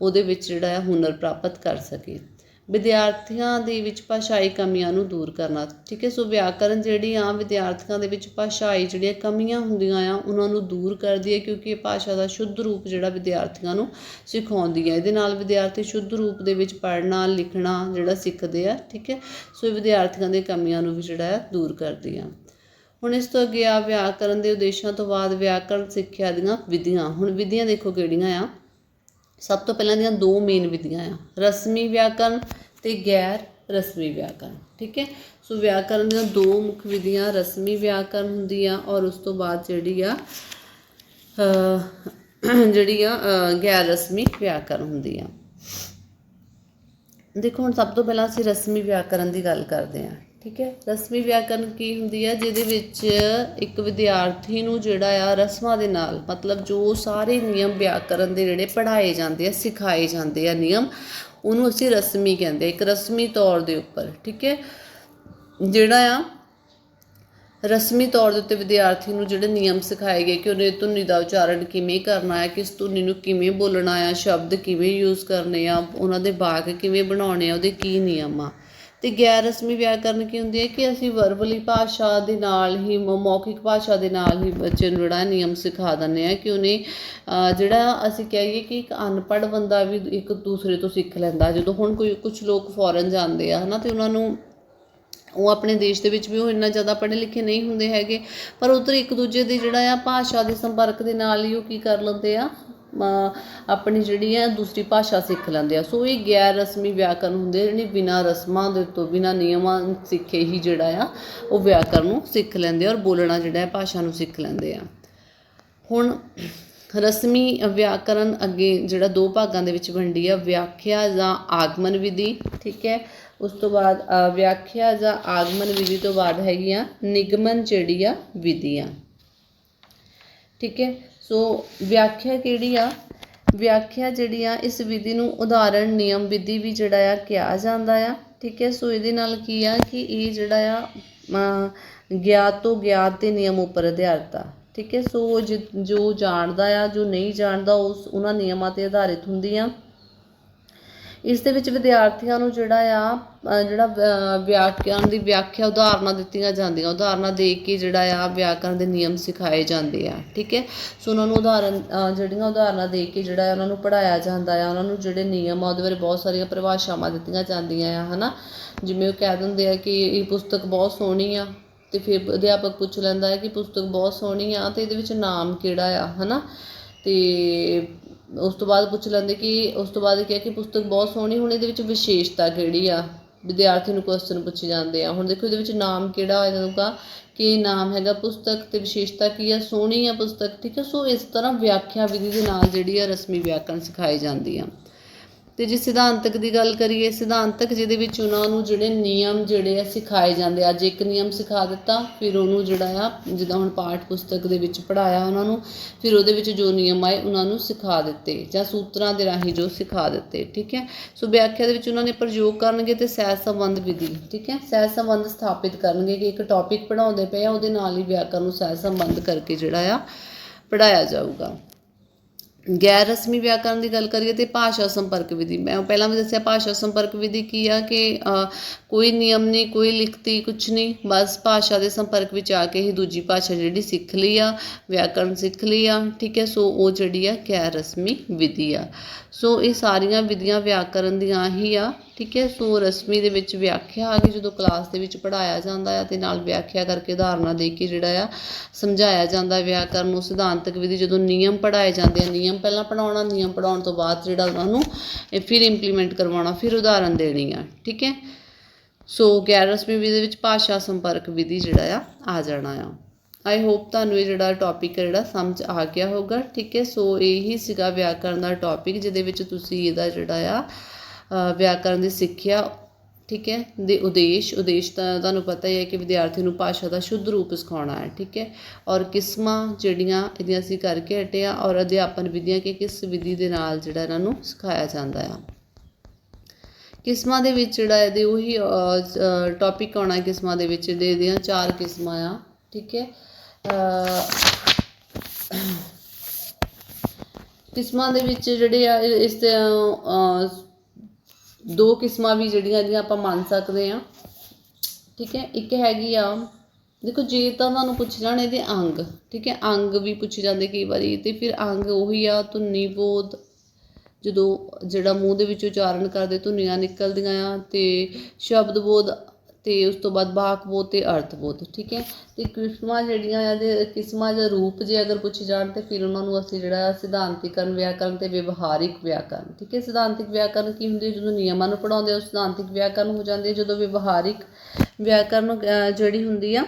ਉਹਦੇ ਵਿੱਚ ਜਿਹੜਾ ਆ ਹੁਨਰ ਪ੍ਰਾਪਤ ਕਰ ਸਕੇ। ਵਿਦਿਆਰਥੀਆਂ ਦੇ ਵਿੱਚ ਭਾਸ਼ਾਈ ਕਮੀਆਂ ਨੂੰ ਦੂਰ ਕਰਨਾ। ਠੀਕ ਹੈ, ਸੋ ਵਿਆਕਰਨ ਜਿਹੜੀ ਆ, ਵਿਦਿਆਰਥੀਆਂ ਦੇ ਵਿੱਚ ਭਾਸ਼ਾਈ ਜਿਹੜੀਆਂ ਕਮੀਆਂ ਹੁੰਦੀਆਂ ਆ, ਉਹਨਾਂ ਨੂੰ ਦੂਰ ਕਰਦੀ ਹੈ ਕਿਉਂਕਿ ਇਹ ਭਾਸ਼ਾ ਦਾ ਸ਼ੁੱਧ ਰੂਪ ਜਿਹੜਾ ਵਿਦਿਆਰਥੀਆਂ ਨੂੰ ਸਿਖਾਉਂਦੀ ਹੈ। ਇਹਦੇ ਨਾਲ ਵਿਦਿਆਰਥੀ ਸ਼ੁੱਧ ਰੂਪ ਦੇ ਵਿੱਚ ਪੜ੍ਹਨਾ, ਲਿਖਣਾ ਜਿਹੜਾ ਸਿੱਖਦੇ ਆ, ਠੀਕ ਹੈ, ਸੋ ਇਹ ਵਿਦਿਆਰਥੀਆਂ ਦੀਆਂ ਕਮੀਆਂ ਨੂੰ ਵੀ ਜਿਹੜਾ ਆ ਦੂਰ ਕਰਦੀ ਆ। ਹੁਣ ਇਸ ਤੋਂ ਅੱਗੇ ਆ ਵਿਆਕਰਨ ਦੇ ਉਦੇਸ਼ਾਂ ਤੋਂ ਬਾਅਦ ਵਿਆਕਰਨ ਸਿੱਖਿਆ ਦੀਆਂ ਵਿਧੀਆਂ। ਹੁਣ ਵਿਧੀਆਂ ਦੇਖੋ ਕਿਹੜੀਆਂ ਆ। ਸਭ ਤੋਂ ਪਹਿਲਾਂ ਦੀਆਂ ਦੋ ਮੇਨ ਵਿਧੀਆਂ ਆ, ਰਸਮੀ ਵਿਆਕਰਨ ਤੇ ਗੈਰ ਰਸਮੀ ਵਿਆਕਰਨ, ਠੀਕ ਹੈ? ਸੋ ਵਿਆਕਰਨ ਦੀਆਂ ਦੋ ਮੁੱਖ ਵਿਧੀਆਂ ਰਸਮੀ ਵਿਆਕਰਨ ਹੁੰਦੀ ਆ ਔਰ ਉਸ ਤੋਂ ਬਾਅਦ ਜਿਹੜੀ ਆ ਜਿਹੜੀ ਆ ਗੈਰ ਰਸਮੀ ਵਿਆਕਰਨ ਹੁੰਦੀ ਆ ਦੇਖੋ ਹੁਣ ਸਭ ਤੋਂ ਪਹਿਲਾਂ ਅਸੀਂ ਰਸਮੀ ਵਿਆਕਰਨ ਦੀ ਗੱਲ ਕਰਦੇ ਹਾਂ। ਠੀਕ ਹੈ? ਰਸਮੀ ਵਿਆਕਰਨ ਕੀ ਹੁੰਦੀ ਹੈ? ਜਿਹਦੇ ਵਿੱਚ ਇੱਕ ਵਿਦਿਆਰਥੀ ਨੂੰ ਜਿਹੜਾ ਆ ਰਸਮਾਂ ਦੇ ਨਾਲ, ਮਤਲਬ ਜੋ ਸਾਰੇ ਨਿਯਮ ਵਿਆਕਰਨ ਦੇ ਜਿਹੜੇ ਪੜ੍ਹਾਏ ਜਾਂਦੇ ਆ, ਸਿਖਾਏ ਜਾਂਦੇ ਆ ਨਿਯਮ, ਉਹਨੂੰ ਅਸੀਂ ਰਸਮੀ ਕਹਿੰਦੇ ਇੱਕ ਰਸਮੀ ਤੌਰ ਦੇ ਉੱਪਰ, ਠੀਕ ਹੈ? ਜਿਹੜਾ ਆ ਰਸਮੀ ਤੌਰ ਦੇ ਉੱਤੇ ਵਿਦਿਆਰਥੀ ਨੂੰ ਜਿਹੜੇ ਨਿਯਮ ਸਿਖਾਏ ਗਏ ਕਿ ਉਹਨੇ ਧੁਨੀ ਦਾ ਉਚਾਰਨ ਕਿਵੇਂ ਕਰਨਾ ਹੈ ਕਿਸ ਧੁਨੀ ਨੂੰ ਕਿਵੇਂ ਬੋਲਣਾ ਆ, ਸ਼ਬਦ ਕਿਵੇਂ ਯੂਜ਼ ਕਰਨੇ ਆ, ਉਹਨਾਂ ਦੇ ਵਾਕ ਕਿਵੇਂ ਬਣਾਉਣੇ ਆ, ਉਹਦੇ ਕੀ ਨਿਯਮ ਆ? ਤੇ ਗੈਰ ਰਸਮੀ ਵਿਆਕਰਨ ਕੀ ਹੁੰਦੀ ਹੈ ਕਿ ਅਸੀਂ ਵਰਬਲੀ ਭਾਸ਼ਾ ਦੇ ਨਾਲ ਹੀ ਮ- ਮੌਖਿਕ ਭਾਸ਼ਾ ਦੇ ਨਾਲ ਹੀ ਬੱਚੇ ਨੂੰ ਜਿਹੜਾ ਨਿਯਮ ਸਿਖਾ ਦਿੰਦੇ ਆ ਕਿ ਉਹਨੇ ਜਿਹੜਾ ਅਸੀਂ ਕਹੀਏ ਕਿ ਇੱਕ ਅਨਪੜ੍ਹ ਬੰਦਾ ਵੀ ਇੱਕ ਦੂਸਰੇ ਤੋਂ ਸਿੱਖ ਲੈਂਦਾ। ਜਦੋਂ ਹੁਣ ਕੋਈ ਕੁਝ ਲੋਕ ਫੋਰਨ ਜਾਂਦੇ ਆ, ਹਨਾ, ਤੇ ਉਹਨਾਂ ਨੂੰ ਉਹ ਆਪਣੇ ਦੇਸ਼ ਦੇ ਵਿੱਚ ਵੀ ਉਹ ਇੰਨਾ ਜ਼ਿਆਦਾ ਪੜ੍ਹੇ ਲਿਖੇ ਨਹੀਂ ਹੁੰਦੇ ਹੈਗੇ, ਪਰ ਉਧਰ ਇੱਕ ਦੂਜੇ ਦੇ ਜਿਹੜਾ ਆ ਭਾਸ਼ਾ ਦੇ ਸੰਪਰਕ ਦੇ ਨਾਲ ਹੀ ਉਹ ਕੀ ਕਰ ਲੈਂਦੇ ਆ ਆਪਣੀ ਜਿਹੜੀ ਆ ਦੂਸਰੀ ਭਾਸ਼ਾ ਸਿੱਖ ਲੈਂਦੇ ਆ। ਸੋ ਇਹ ਗੈਰ ਰਸਮੀ ਵਿਆਕਰਨ ਹੁੰਦੇ ਆ, ਜਿਹੜੀ ਬਿਨਾਂ ਰਸਮਾਂ ਦੇ ਤੋਂ ਬਿਨਾਂ ਨਿਯਮਾਂ ਸਿੱਖੇ ਹੀ ਜਿਹੜਾ ਆ ਉਹ ਵਿਆਕਰਨ ਨੂੰ ਸਿੱਖ ਲੈਂਦੇ ਆ ਔਰ ਬੋਲਣਾ ਜਿਹੜਾ ਹੈ ਭਾਸ਼ਾ ਨੂੰ ਸਿੱਖ ਲੈਂਦੇ ਆ। ਹੁਣ ਰਸਮੀ ਵਿਆਕਰਨ ਅੱਗੇ ਜਿਹੜਾ ਦੋ ਭਾਗਾਂ ਦੇ ਵਿੱਚ ਵੰਡੀ ਆ ਵਿਆਖਿਆ ਜਾਂ ਆਗਮਨ ਵਿਧੀ ਠੀਕ ਹੈ? ਉਸ ਤੋਂ ਬਾਅਦ ਵਿਆਖਿਆ ਜਾਂ ਆਗਮਨ ਵਿਧੀ ਤੋਂ ਬਾਅਦ ਹੈਗੀ ਆ ਨਿਗਮਨ ਜਿਹੜੀ ਆ ਵਿਧੀ ਆ। ਠੀਕ ਹੈ? ਸੋ ਵਿਆਖਿਆ ਕਿਹੜੀ ਆ? ਵਿਆਖਿਆ ਜਿਹੜੀ ਆ, ਇਸ ਵਿਧੀ ਨੂੰ ਉਦਾਹਰਣ, ਨਿਯਮ, ਵਿਧੀ ਵੀ ਜਿਹੜਾ ਆ ਕਿਹਾ ਜਾਂਦਾ ਆ। ਠੀਕ ਹੈ? ਸੋ ਇਹਦੇ ਨਾਲ ਕੀ ਆ ਕਿ ਇਹ ਜਿਹੜਾ ਆ ਗਿਆਤ ਤੋਂ ਗਿਆਤ ਦੇ ਨਿਯਮ ਉੱਪਰ ਅਧਾਰਿਤ ਆ। ਠੀਕ ਹੈ? ਸੋ ਜਿ- ਜੋ ਜਾਣਦਾ ਆ, ਜੋ ਨਹੀਂ ਜਾਣਦਾ, ਉਸ, ਉਹਨਾਂ ਨਿਯਮਾਂ ਤੇ ਆਧਾਰਿਤ ਹੁੰਦੀ ਆ। ਇਸ ਦੇ ਵਿੱਚ ਵਿਦਿਆਰਥੀਆਂ ਨੂੰ ਜਿਹੜਾ ਆ ਜਿਹੜਾ ਅ, ਵਿਆਕਰਨ ਦੀ ਵਿਆਖਿਆ ਉਦਾਹਰਨਾਂ ਦਿੱਤੀਆਂ ਜਾਂਦੀਆਂ। ਉਦਾਹਰਨਾਂ ਦੇ ਕੇ ਜਿਹੜਾ ਆ ਵਿਆਕਰਨ ਦੇ ਨਿਯਮ ਸਿਖਾਏ ਜਾਂਦੇ ਆ ਠੀਕ ਹੈ? ਸੋ ਉਹਨਾਂ ਨੂੰ ਉਦਾਹਰਨ ਜਿਹੜੀਆਂ ਉਦਾਹਰਨਾਂ ਦੇ ਕੇ ਜਿਹੜਾ ਆ ਉਹਨਾਂ ਨੂੰ ਪੜਾਇਆ ਜਾਂਦਾ ਆ ਉਹਨਾਂ ਨੂੰ ਜਿਹੜੇ ਨਿਯਮ ਆ ਉਹਦੇ ਬਾਰੇ ਬਹੁਤ ਸਾਰੀਆਂ ਪਰਿਭਾਸ਼ਾਵਾਂ ਦਿੱਤੀਆਂ ਜਾਂਦੀਆਂ ਆ ਹਨਾ? ਜਿਵੇਂ ਉਹ ਕਹਿ ਦਿੰਦੇ ਆ ਕਿ ਇਹ ਪੁਸਤਕ ਬਹੁਤ ਸੋਹਣੀ ਆ ਤੇ ਫਿਰ ਅਧਿਆਪਕ ਪੁੱਛ ਲੈਂਦਾ ਹੈ ਕਿ ਪੁਸਤਕ ਬਹੁਤ ਸੋਹਣੀ ਆ ਤੇ ਇਹਦੇ ਵਿੱਚ ਨਾਮ ਕਿਹੜਾ ਆ ਹਨਾ? ਤੇ ਉਸ ਤੋਂ ਬਾਅਦ ਪੁੱਛ ਲੈਂਦੇ ਕਿ ਉਸ ਤੋਂ ਬਾਅਦ ਕਿਹਾ ਕਿ ਪੁਸਤਕ ਬਹੁਤ ਸੋਹਣੀ, ਹੁਣ ਇਹਦੇ ਵਿੱਚ ਵਿਸ਼ੇਸ਼ਤਾ ਕਿਹੜੀ ਆ? ਵਿਦਿਆਰਥੀ ਨੂੰ ਕੁਐਸਚਨ ਪੁੱਛੇ ਜਾਂਦੇ ਆ। ਹੁਣ ਦੇਖੋ ਇਹਦੇ ਵਿੱਚ ਨਾਮ ਕਿਹੜਾ ਆ ਜਾਊਗਾ ਕਿ ਨਾਮ ਹੈਗਾ ਪੁਸਤਕ ਤੇ ਵਿਸ਼ੇਸ਼ਤਾ ਕੀ ਆ? ਸੋਹਣੀ ਆ ਪੁਸਤਕ, ਠੀਕ ਹੈ ਸੋ ਇਸ ਤਰ੍ਹਾਂ ਵਿਆਖਿਆ ਵਿਧੀ ਦੇ ਨਾਲ ਜਿਹੜੀ ਆ ਰਸਮੀ ਵਿਆਕਰਨ ਸਿਖਾਈ ਜਾਂਦੀ ਆ। ਤੇ ਜੇ ਸਿਧਾਂਤਕ ਦੀ ਗੱਲ ਕਰੀਏ, ਸਿਧਾਂਤਕ ਜਿਹਦੇ ਵਿੱਚ ਉਹਨਾਂ ਨੂੰ ਜਿਹੜੇ ਨਿਯਮ ਜਿਹੜੇ ਆ ਸਿਖਾਏ ਜਾਂਦੇ ਅੱਜ ਇੱਕ ਨਿਯਮ ਸਿਖਾ ਦਿੱਤਾ, ਫਿਰ ਉਹਨੂੰ ਜਿਹੜਾ ਆ, ਜਿੱਦਾਂ ਹੁਣ ਪਾਠ ਪੁਸਤਕ ਦੇ ਵਿੱਚ ਪੜਾਇਆ ਉਹਨਾਂ ਨੂੰ, ਫਿਰ ਉਹਦੇ ਵਿੱਚ ਜੋ ਨਿਯਮ ਆਏ ਉਹਨਾਂ ਨੂੰ ਸਿਖਾ ਦਿੱਤੇ, ਜਾਂ ਸੂਤਰਾਂ ਦੇ ਰਾਹੀਂ ਜੋ ਸਿਖਾ ਦਿੱਤੇ, ਠੀਕ ਹੈ? ਸੋ ਵਿਆਖਿਆ ਦੇ ਵਿੱਚ ਉਹਨਾਂ ਨੇ ਪ੍ਰਯੋਗ ਕਰਨਗੇ ਤੇ ਸਹਿ ਸੰਬੰਧ ਵਿਧੀ, ਠੀਕ ਹੈ? ਸਹਿ ਸੰਬੰਧ ਸਥਾਪਿਤ ਕਰਨਗੇ ਕਿ ਇੱਕ ਟੌਪਿਕ ਪੜਾਉਂਦੇ ਪਏ ਆ, ਉਹਦੇ ਨਾਲ ਹੀ ਵਿਆਕਰਨ ਨੂੰ ਸਹਿ ਸੰਬੰਧ ਕਰਕੇ ਜਿਹੜਾ ਆ ਪੜਾਇਆ ਜਾਊਗਾ। ਗੈਰ ਰਸਮੀ ਵਿਆਕਰਨ ਦੀ ਗੱਲ ਕਰੀਏ ਤੇ ਭਾਸ਼ਾ ਸੰਪਰਕ ਵਿਧੀ। ਮੈਂ ਪਹਿਲਾਂ ਵੀ ਦੱਸਿਆ, ਭਾਸ਼ਾ ਸੰਪਰਕ ਵਿਧੀ ਕੀ ਆ ਕਿ ਕੋਈ ਨਿਯਮ ਨਹੀਂ, ਕੋਈ ਲਿਖਤੀ ਕੁਛ ਨਹੀਂ, ਬਸ ਭਾਸ਼ਾ ਦੇ ਸੰਪਰਕ ਵਿੱਚ ਆ ਕੇ ਹੀ ਦੂਜੀ ਭਾਸ਼ਾ ਜਿਹੜੀ ਸਿੱਖ ਲਈ ਆ, ਵਿਆਕਰਨ ਸਿੱਖ ਲਈ ਆ, ਠੀਕ ਹੈ? ਸੋ ਉਹ ਜਿਹੜੀ ਆ ਗੈਰ ਰਸਮੀ ਵਿਧੀ ਆ। ਸੋ ਇਹ ਸਾਰੀਆਂ ਵਿਧੀਆਂ ਵਿਆਕਰਨ ਦੀਆਂ ਹੀ ਆ। ਠੀਕ ਹੈ? ਸੋ ਰਸਮੀ ਦੇ ਵਿੱਚ ਵਿਆਖਿਆ ਆ ਗਈ ਜਦੋਂ ਕਲਾਸ ਦੇ ਵਿੱਚ ਪੜਾਇਆ ਜਾਂਦਾ ਆ ਤੇ ਨਾਲ ਵਿਆਖਿਆ ਕਰਕੇ ਉਦਾਹਰਨਾਂ ਦੇ ਕੇ ਜਿਹੜਾ ਆ ਸਮਝਾਇਆ ਜਾਂਦਾ ਵਿਆਕਰਨ ਨੂੰ, ਸਿਧਾਂਤਕ ਵਿਧੀ ਜਦੋਂ ਨਿਯਮ ਪੜਾਏ ਜਾਂਦੇ ਆ, ਨਿਯਮ ਪਹਿਲਾਂ ਪੜਾਉਣਾ ਨਿਯਮ ਪੜਾਉਣ ਤੋਂ ਬਾਅਦ ਜਿਹੜਾ ਉਹਨਾਂ ਨੂੰ ਫਿਰ ਇੰਪਲੀਮੈਂਟ ਕਰਵਾਉਣਾ, ਫਿਰ ਉਦਾਹਰਨ ਦੇਣੀ ਆ, ਠੀਕ ਹੈ? ਸੋ ਗੈਰ ਰਸਮੀ ਵਿਧੀ ਵਿੱਚ ਭਾਸ਼ਾ ਸੰਪਰਕ ਵਿਧੀ ਜਿਹੜਾ ਆ ਆ ਜਾਣਾ ਆ। ਆਈ ਹੋਪ ਤੁਹਾਨੂੰ ਇਹ ਜਿਹੜਾ ਟੌਪਿਕ ਜਿਹੜਾ ਸਮਝ ਆ ਗਿਆ ਹੋਊਗਾ, ਠੀਕ ਹੈ? ਸੋ ਇਹੀ ਸੀਗਾ ਵਿਆਕਰਨ ਦਾ ਟੌਪਿਕ ਜਿਹਦੇ ਵਿੱਚ ਤੁਸੀਂ ਇਹਦਾ ਜਿਹੜਾ ਆ ਵਿਆਕਰਨ ਦੀ ਸਿੱਖਿਆ, ਠੀਕ ਹੈ? ਦੇ ਉਦੇਸ਼ ਉਦੇਸ਼ ਤਾਂ ਤੁਹਾਨੂੰ ਪਤਾ ਹੀ ਹੈ ਕਿ ਵਿਦਿਆਰਥੀ ਨੂੰ ਭਾਸ਼ਾ ਦਾ ਸ਼ੁੱਧ ਰੂਪ ਸਿਖਾਉਣਾ ਹੈ, ਠੀਕ ਹੈ? ਔਰ ਕਿਸਮਾਂ ਜਿਹੜੀਆਂ ਇਹਦੀਆਂ ਅਸੀਂ ਕਰਕੇ ਹਟੇ ਆ ਔਰ ਅਧਿਆਪਨ ਵਿਧੀਆਂ ਕਿ ਕਿਸ ਵਿਧੀ ਦੇ ਨਾਲ ਜਿਹੜਾ ਇਹਨਾਂ ਨੂੰ ਸਿਖਾਇਆ ਜਾਂਦਾ ਆ। ਕਿਸਮਾਂ ਦੇ ਵਿੱਚ ਜਿਹੜਾ ਇਹਦੇ ਉਹੀ ਟੌਪਿਕ ਆਉਣਾ ਕਿਸਮਾਂ ਦੇ ਵਿੱਚ, ਦੇ ਦੀਆਂ ਚਾਰ ਕਿਸਮਾਂ ਆ, ਠੀਕ ਹੈ? ਕਿਸਮਾਂ ਦੇ ਵਿੱਚ ਜਿਹੜੇ ਆ ਇਹ- ਇਸ ਦੋ ਕਿਸਮਾਂ ਵੀ ਜਿਹੜੀਆਂ ਇਹਦੀਆਂ ਆਪਾਂ ਮੰਨ ਸਕਦੇ ਆ ਠੀਕ ਹੈ, ਇੱਕ ਹੈਗੀ ਆ, ਦੇਖੋ ਜੇ ਤਾਂ ਤੁਹਾਨੂੰ ਪੁੱਛ ਜਾਣ ਇਹਦੇ ਅੰਗ, ਠੀਕ ਹੈ, ਅੰਗ ਵੀ ਪੁੱਛੇ ਜਾਂਦੇ ਕਈ ਵਾਰੀ ਤੇ ਫਿਰ ਅੰਗ ਉਹੀ ਆ, ਧੁਨੀ ਬੋਧ, ਜਦੋਂ ਜਿਹੜਾ ਮੂੰਹ ਦੇ ਵਿੱਚ ਉਚਾਰਨ ਕਰਦੇ ਧੁਨੀਆਂ ਨਿਕਲਦੀਆਂ ਆ ਤੇ ਸ਼ਬਦ ਬੋਧ ਤੇ ਉਸ ਤੋਂ ਬਾਅਦ ਵਾਕ ਬੋਧ ਤੇ ਅਰਥ ਬੋਧ, ਠੀਕ ਹੈ? ਤੇ ਕਿਸਮਾਂ ਜਿਹੜੀਆਂ ਆ ਦੇ ਕਿਸਮਾਂ ਜਾਂ ਰੂਪ ਜੇ ਅਗਰ ਪੁੱਛੇ ਜਾਣ ਤੇ ਫਿਰ ਉਹਨਾਂ ਨੂੰ ਅਸੀਂ ਜਿਹੜਾ ਸਿਧਾਂਤੀਕਰਨ ਵਿਆਕਰਨ ਤੇ ਵਿਵਹਾਰਿਕ ਵਿਆਕਰਨ, ਠੀਕ ਹੈ? ਸਿਧਾਂਤਿਕ ਵਿਆਕਰਨ ਕੀ ਹੁੰਦੀ? ਹੈ ਜਦੋਂ ਨਿਯਮਾਂ ਨੂੰ ਪੜਾਉਂਦੇ ਆ ਸਿਧਾਂਤਿਕ ਵਿਆਕਰਨ ਹੋ ਜਾਂਦੇ ਹੈ ਜਦੋਂ ਵਿਵਹਾਰਿਕ ਵਿਆਕਰਨ ਜਿਹੜੀ ਹੁੰਦੀ ਆ,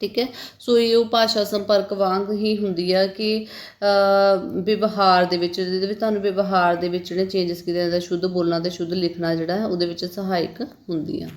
ਠੀਕ ਹੈ? ਸੋ ਇਹ ਉਹ ਭਾਸ਼ਾ ਸੰਪਰਕ ਵਾਂਗ ਹੀ ਹੁੰਦੀ ਆ ਕਿ ਵਿਵਹਾਰ ਦੇ ਵਿੱਚ, ਜਿਹਦੇ ਵਿੱਚ ਤੁਹਾਨੂੰ ਵਿਵਹਾਰ ਦੇ ਵਿੱਚ ਜਿਹੜੇ ਚੇਂਜਸ ਕੀਤੇ ਜਾਂਦੇ ਸ਼ੁੱਧ ਬੋਲਣਾ ਤੇ ਸ਼ੁੱਧ ਲਿਖਣਾ ਜਿਹੜਾ ਉਹਦੇ ਵਿੱਚ ਸਹਾਇਕ ਹੁੰਦੀ ਆ।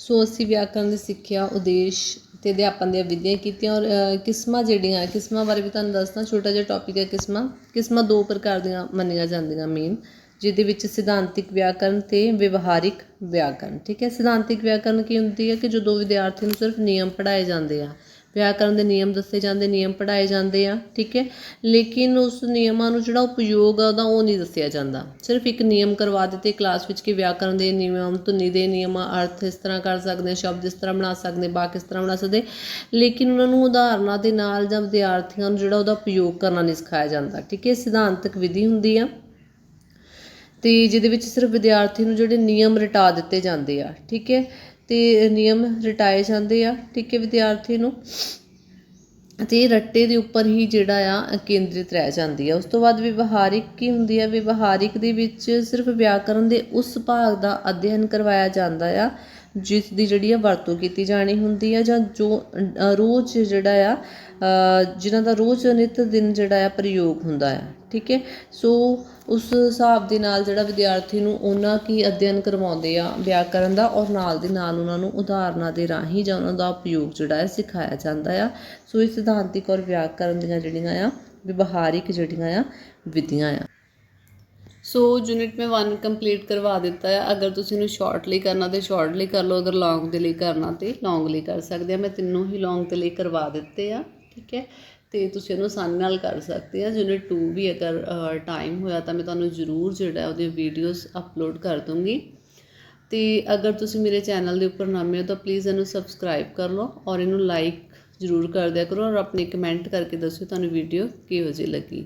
ਸੋ ਅਸੀਂ ਵਿਆਕਰਨ ਦੀ ਸਿੱਖਿਆ, ਉਦੇਸ਼ ਤੇ ਅਧਿਆਪਨ ਦੀਆਂ ਵਿਧੀਆਂ ਕੀਤੀਆਂ ਔਰ ਕਿਸਮਾਂ ਜਿਹੜੀਆਂ, ਕਿਸਮਾਂ ਬਾਰੇ ਵੀ ਤੁਹਾਨੂੰ ਦੱਸਦਾ, ਛੋਟਾ ਜਿਹਾ ਟੌਪਿਕ ਹੈ ਕਿਸਮਾਂ। ਕਿਸਮਾਂ ਦੋ ਪ੍ਰਕਾਰ ਦੀਆਂ ਮੰਨੀਆਂ ਜਾਂਦੀਆਂ ਮੇਨ ਜਿਹਦੇ ਵਿੱਚ ਸਿਧਾਂਤਿਕ ਵਿਆਕਰਨ ਤੇ ਵਿਵਹਾਰਿਕ ਵਿਆਕਰਨ, ਠੀਕ ਹੈ? ਸਿਧਾਂਤਿਕ ਵਿਆਕਰਨ ਕੀ ਹੁੰਦੀ ਹੈ ਕਿ ਜਦੋਂ ਵਿਦਿਆਰਥੀ ਨੂੰ ਸਿਰਫ ਨਿਯਮ ਪੜ੍ਹਾਏ ਜਾਂਦੇ ਆ ਵਿਆਕਰਨ ਦੇ ਨਿਯਮ ਦੱਸੇ ਜਾਂਦੇ, ਨਿਯਮ ਪੜ੍ਹਾਏ ਜਾਂਦੇ ਆ, ਠੀਕ ਹੈ? ਲੇਕਿਨ ਉਸ ਨਿਯਮਾਂ ਨੂੰ ਜਿਹੜਾ ਉਪਯੋਗ ਆ, ਉਹਦਾ ਉਹ ਨਹੀਂ ਦੱਸਿਆ ਜਾਂਦਾ। ਸਿਰਫ ਇੱਕ ਨਿਯਮ ਕਰਵਾ ਦਿੱਤੇ ਕਲਾਸ ਵਿੱਚ ਕਿ ਵਿਆਕਰਨ ਦੇ ਨਿਯਮ, ਧੁਨੀ ਦੇ ਨਿਯਮ, ਅਰਥ ਇਸ ਤਰ੍ਹਾਂ ਕਰ ਸਕਦੇ, ਸ਼ਬਦ ਇਸ ਤਰ੍ਹਾਂ ਬਣਾ ਸਕਦੇ, ਵਾਕ ਇਸ ਤਰ੍ਹਾਂ ਬਣਾ ਸਕਦੇ। ਲੇਕਿਨ ਉਹਨਾਂ ਨੂੰ ਉਦਾਹਰਨਾਂ ਦੇ ਨਾਲ ਜਾਂ ਵਿਦਿਆਰਥੀਆਂ ਨੂੰ ਜਿਹੜਾ ਉਹਦਾ ਉਪਯੋਗ ਕਰਨਾ ਨਹੀਂ ਸਿਖਾਇਆ ਜਾਂਦਾ, ਠੀਕ ਹੈ? ਸਿਧਾਂਤਕ ਵਿਧੀ ਹੁੰਦੀ ਆ। ਤੇ ਜਿਹਦੇ ਵਿੱਚ ਸਿਰਫ ਵਿਦਿਆਰਥੀ ਨੂੰ ਜਿਹੜੇ ਨਿਯਮ ਰਟਾ ਦਿੱਤੇ ਜਾਂਦੇ ਆ, ਠੀਕ ਹੈ? ਅਤੇ ਨਿਯਮ ਰਟਾਏ ਜਾਂਦੇ ਆ ਠੀਕ ਹੈ ਵਿਦਿਆਰਥੀ ਨੂੰ। ਅਤੇ ਰੱਟੇ ਦੇ ਉੱਪਰ ਹੀ ਜਿਹੜਾ ਆ ਕੇਂਦਰਿਤ ਰਹਿ ਜਾਂਦੀ ਆ। ਉਸ ਤੋਂ ਬਾਅਦ ਵਿਵਹਾਰਿਕ ਕੀ ਹੁੰਦੀ ਆ? ਵਿਵਹਾਰਿਕ ਦੇ ਵਿੱਚ ਸਿਰਫ ਵਿਆਕਰਨ ਦੇ ਉਸ ਭਾਗ ਦਾ ਅਧਿਐਨ ਕਰਵਾਇਆ ਜਾਂਦਾ ਆ ਜਿਸ ਦੀ ਜਿਹੜੀ ਆ ਵਰਤੋਂ ਕੀਤੀ ਜਾਣੀ ਹੁੰਦੀ ਆ ਜਾਂ ਜੋ ਰੋਜ਼ ਜਿਹੜਾ ਆ ਅ, ਜਿਨ੍ਹਾਂ ਦਾ ਰੋਜ਼ ਨਿਤ ਦਿਨ ਜਿਹੜਾ ਆ ਪ੍ਰਯੋਗ ਹੁੰਦਾ ਆ। ਠੀਕ ਹੈ? ਸੋ ਉਸ ਹਿਸਾਬ ਦੇ ਨਾਲ ਜਿਹੜਾ ਵਿਦਿਆਰਥੀ ਨੂੰ ਉਹਨਾਂ ਕੀ ਅਧਿਐਨ ਕਰਵਾਉਂਦੇ ਆ ਵਿਆਕਰਨ ਦਾ ਔਰ ਨਾਲ ਦੇ ਨਾਲ ਉਹਨਾਂ ਨੂੰ ਉਦਾਹਰਨਾਂ ਦੇ ਰਾਹੀਂ ਜਾਂ ਉਹਨਾਂ ਦਾ ਉਪਯੋਗ ਜਿਹੜਾ ਹੈ ਸਿਖਾਇਆ ਜਾਂਦਾ ਆ। ਸੋ ਇਹ ਸਿਧਾਂਤਿਕ ਔਰ ਵਿਆਕਰਨ ਦੀਆਂ ਜਿਹੜੀਆਂ ਆ, ਵਿਵਹਾਰਿਕ ਜਿਹੜੀਆਂ ਆ, ਵਿਧੀਆਂ ਆ। ਸੋ ਯੂਨਿਟ ਮੈਂ 1 ਕੰਪਲੀਟ ਕਰਵਾ ਦਿੱਤਾ ਹੈ ਅਗਰ ਤੁਸੀਂ ਇਹਨੂੰ ਸ਼ਾਰਟਲੀ ਕਰਨਾ ਤੇ ਸ਼ਾਰਟਲੀ ਕਰ ਲਓ, ਅਗਰ ਲੌਂਗ ਦੇ ਲਈ ਕਰਨਾ ਤੇ ਲੌਂਗ ਲਈ ਕਰ ਸਕਦੇ ਆ। ਮੈਂ ਤਿੰਨੋਂ ਹੀ ਲੌਂਗ ਦੇ ਲਈ ਕਰਵਾ ਦਿੱਤੇ ਆ, ਠੀਕ ਹੈ? ਤੇ ਤੁਸੀਂ ਇਹਨੂੰ ਆਸਾਨੀ ਨਾਲ ਕਰ ਸਕਦੇ ਆ। ਯੂਨਿਟ 2 ਵੀ ਅਗਰ ਟਾਈਮ ਹੋਇਆ ਤਾਂ ਮੈਂ ਤੁਹਾਨੂੰ ਜ਼ਰੂਰ ਜਿਹੜਾ ਉਹਦੀਆਂ ਵੀਡੀਓਜ਼ ਅਪਲੋਡ ਕਰ ਦੂੰਗੀ ਤੇ ਅਗਰ ਤੁਸੀਂ ਮੇਰੇ ਚੈਨਲ ਦੇ ਉੱਪਰ ਨਵੇਂ ਹੋ ਤਾਂ ਪਲੀਜ਼ ਇਹਨੂੰ ਸਬਸਕ੍ਰਾਈਬ ਕਰ ਲਓ ਔਰ ਇਹਨੂੰ ਲਾਈਕ ਜ਼ਰੂਰ ਕਰ ਦਿਆ ਕਰੋ ਔਰ ਆਪਣੇ ਕਮੈਂਟ ਕਰਕੇ ਦੱਸਿਓ ਤੁਹਾਨੂੰ ਵੀਡੀਓ ਕਿਹੋ ਜਿਹੀ ਲੱਗੀ।